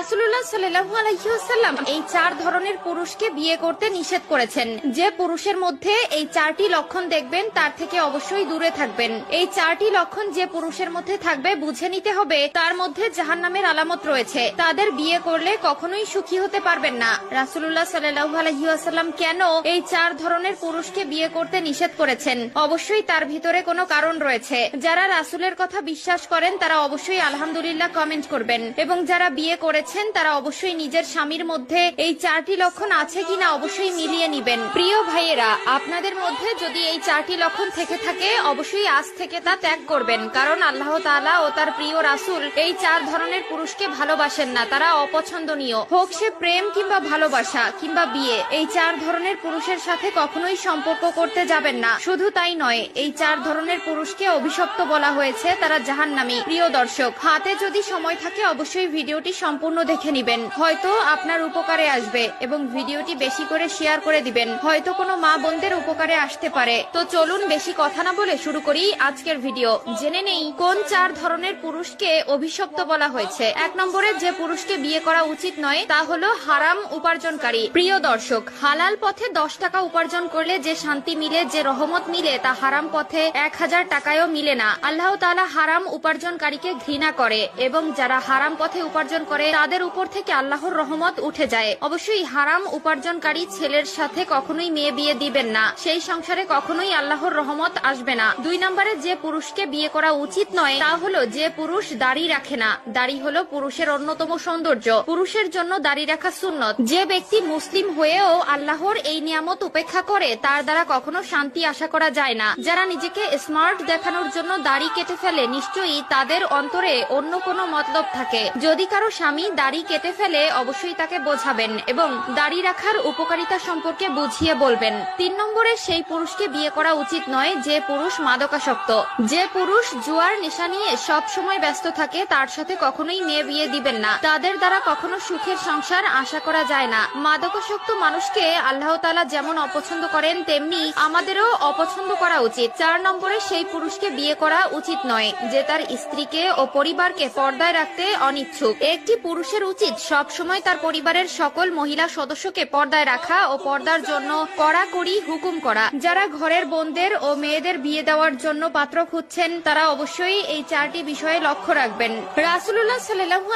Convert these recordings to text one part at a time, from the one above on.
রাসুল্লাহ সাল্লাহু আলহিউসাল্লাম এই চার ধরনের পুরুষকে বিয়ে করতে নিষেধ করেছেন। যে পুরুষের মধ্যে এই চারটি লক্ষণ দেখবেন, তার থেকে অবশ্যই দূরে থাকবেন। এই চারটি লক্ষণ যে পুরুষের মধ্যে থাকবে, বুঝে নিতে হবে, তার মধ্যে জাহান্নামের আলামত রয়েছে। তাদের বিয়ে করলে কখনোই সুখী হতে পারবেন না। রাসুল্লাহ সাল্লাহু আলহিউসাল্লাম কেন এই চার ধরনের পুরুষকে বিয়ে করতে নিষেধ করেছেন? অবশ্যই তার ভিতরে কোনো কারণ রয়েছে। যারা রাসুলের কথা বিশ্বাস করেন, তারা অবশ্যই আলহামদুলিল্লাহ কমেন্ট করবেন। এবং যারা বিয়ে করেছেন তারা অবশ্যই নিজের স্বামীর মধ্যে এই চারটি লক্ষণ আছে কিনা অবশ্যই মিলিয়ে নিবেন। প্রিয় ভাইয়েরা, আপনাদের মধ্যে যদি এই চারটি লক্ষণ থেকে থাকে, অবশ্যই আজ থেকে তা ত্যাগ করবেন। কারণ আল্লাহ তাআলা ও তার প্রিয় রাসুল এই চার ধরনের পুরুষকে ভালোবাসেন না। তারা অপছন্দনীয়। হোক সে প্রেম কিংবা ভালোবাসা কিংবা বিয়ে, এই চার ধরনের পুরুষের সাথে কখনোই সম্পর্ক করতে যাবেন না। শুধু তাই নয়, এই চার ধরনের পুরুষকে অভিশপ্ত বলা হয়েছে, তারা জাহান জাহান্নামী। প্রিয় দর্শক, হাতে যদি সময় থাকে, অবশ্যই ভিডিওটি সম্পূর্ণ দেখে নিবেন। হয়তো আপনার উপকারে আসবে এবং ভিডিওটি বেশি করে শেয়ার করে দিবেন। হয়তো কোনো মা বোনদের উপকারে আসতে পারে। তো চলুন বেশি কথা না বলে শুরু করি আজকের ভিডিও। জেনে নেই কোন চার ধরনের পুরুষকে অভিশপ্ত বলা হয়েছে। এক নম্বরে, যে পুরুষকে বিয়ে করা উচিত নয়, তা হলো হারাম উপার্জনকারী। প্রিয় দর্শক, হালাল পথে দশ টাকা উপার্জন করলে যে শান্তি মিলে, যে রহমত মিলে, তা হারাম পথে এক হাজার টাকায়ও মিলে না। আল্লাহ তালা হারাম উপার্জনকারীকে ঘৃণা করে এবং যারা হারাম পথে উপার্জন করে তাদের উপর থেকে আল্লাহর রহমত উঠে যায়। অবশ্যই হারাম উপার্জনকারী ছেলের সাথে কখনোই মেয়ে বিয়ে দিবেন না। সেই সংসারে কখনোই আল্লাহর রহমত আসবে না। দুই নম্বরে যে পুরুষকে বিয়ে করা উচিত নয়, তা হলো যে পুরুষ দাড়ি রাখে না। দাড়ি হলো পুরুষের অন্যতম সৌন্দর্য। পুরুষের জন্য দাড়ি রাখা সুন্নত। যে ব্যক্তি মুসলিম হয়েও আল্লাহর এই নিয়ামত উপেক্ষা করে, তার দ্বারা কখনো শান্তি আশা করা যায় না। যারা নিজেকে স্মার্ট দেখানোর জন্য দাড়ি কেটে ফেলে, নিশ্চয়ই তাদের অন্তরে অন্য কোনো মতলব থাকে। যদি কারও স্বামী দাড়ি কেটে ফেলে অবশ্যই তাকে বোঝাবেন এবং দাড়ি রাখার উপকারিতা সম্পর্কে বুঝিয়ে বলবেন। তিন নম্বরে, সেই পুরুষকে বিয়ে করা উচিত নয় যে পুরুষ মাদকাসক্ত। যে পুরুষ জুয়ার নেশা নিয়ে সব সময় ব্যস্ত থাকে, তার সাথে কখনোই মেয়ে বিয়ে দিবেন না। তাদের দ্বারা কখনো সুখের সংসার আশা করা যায় না। মাদকাসক্ত মানুষকে আল্লাহ তাআলা যেমন অপছন্দ করেন, তেমনি আমাদেরও অপছন্দ করা উচিত। চার নম্বরে, সেই পুরুষকে বিয়ে করা উচিত নয় যে তার স্ত্রীকে ও পরিবারকে পর্দায় রাখতে অনিচ্ছুক। একটি পুরুষের উচিত সব সময় তার পরিবারের সকল মহিলা সদস্যকে পর্দায় রাখা ও পর্দার জন্য কড়াকড়ি হুকুম করা। যারা ঘরের বোনদের ও মেয়েদের বিয়ে দেওয়ার জন্য পাত্র খুঁজছেন, তারা অবশ্যই এই চারটি বিষয়ে লক্ষ্য রাখবেন। রাসুল্লাহ সাল্লাহু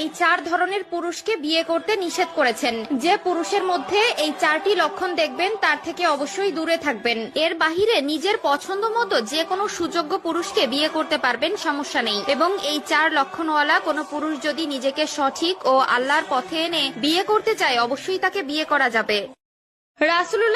এই চার ধরনের পুরুষকে বিয়ে করতে নিষেধ করেছেন। যে পুরুষের মধ্যে এই চারটি লক্ষণ দেখবেন, তার থেকে অবশ্যই দূরে থাকবেন। এর বাহিরে নিজের পছন্দ মতো যে কোনো সুযোগ্য পুরুষকে বিয়ে করতে পারবেন, সমস্যা নেই। এবং এই চার লক্ষণওয়ালা কোনো পুরুষ যদি নিজেকে সঠিক ও আল্লাহর পথে এনে বিয়ে করতে চায়, অবশ্যই তাকে বিয়ে করা যাবে। রাসুল্লাহ